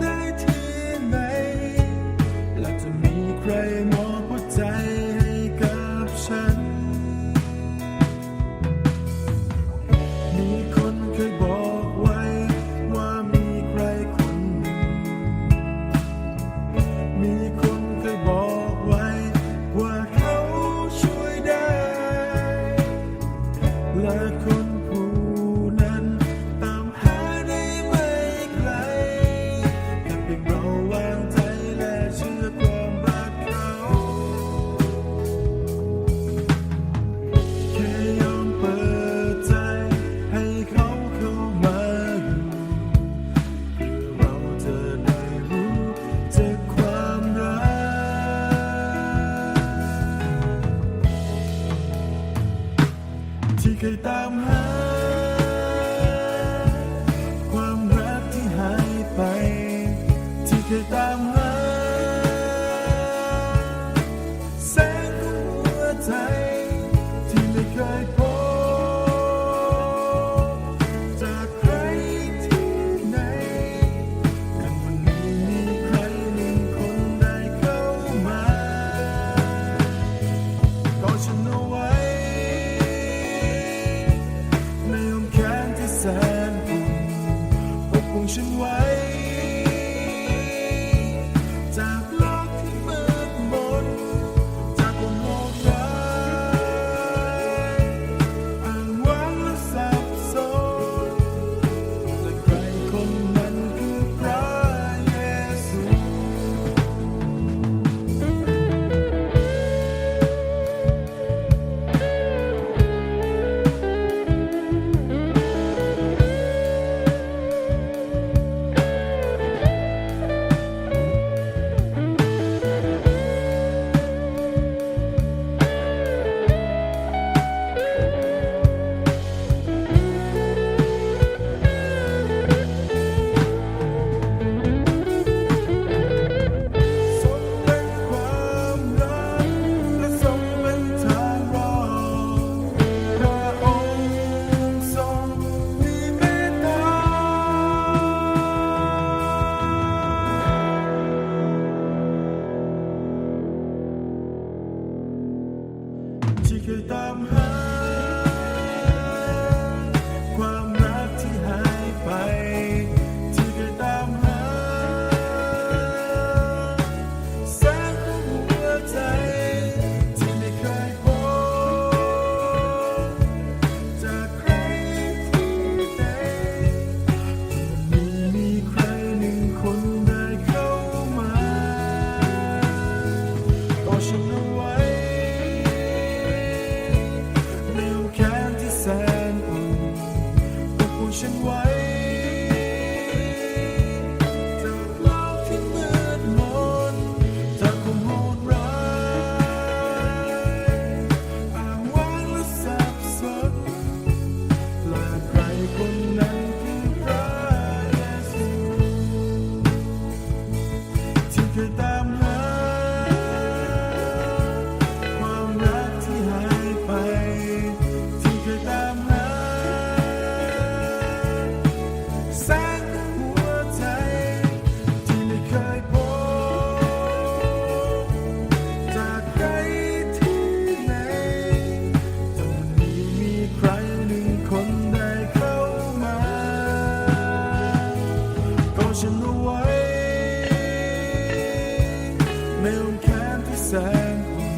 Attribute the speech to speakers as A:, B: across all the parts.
A: ได้ที่ไหนและจะมีใคร ที่เคยตามหา ความรักที่หายไป ที่เคยตาม chỉ gửi tạm ในลมแขนที่แสนอุ่น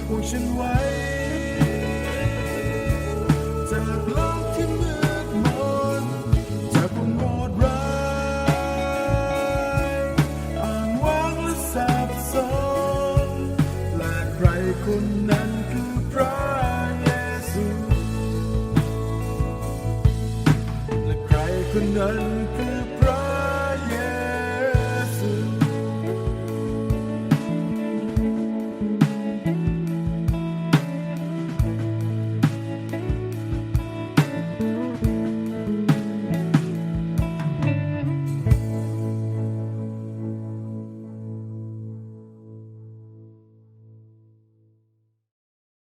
A: กพวกฉันไวจากโลกที่มืดมนจากความโหดร้ายอ่าว้างและสับสนและใครคนนั้นคือพระเยซูและใครคนนั้น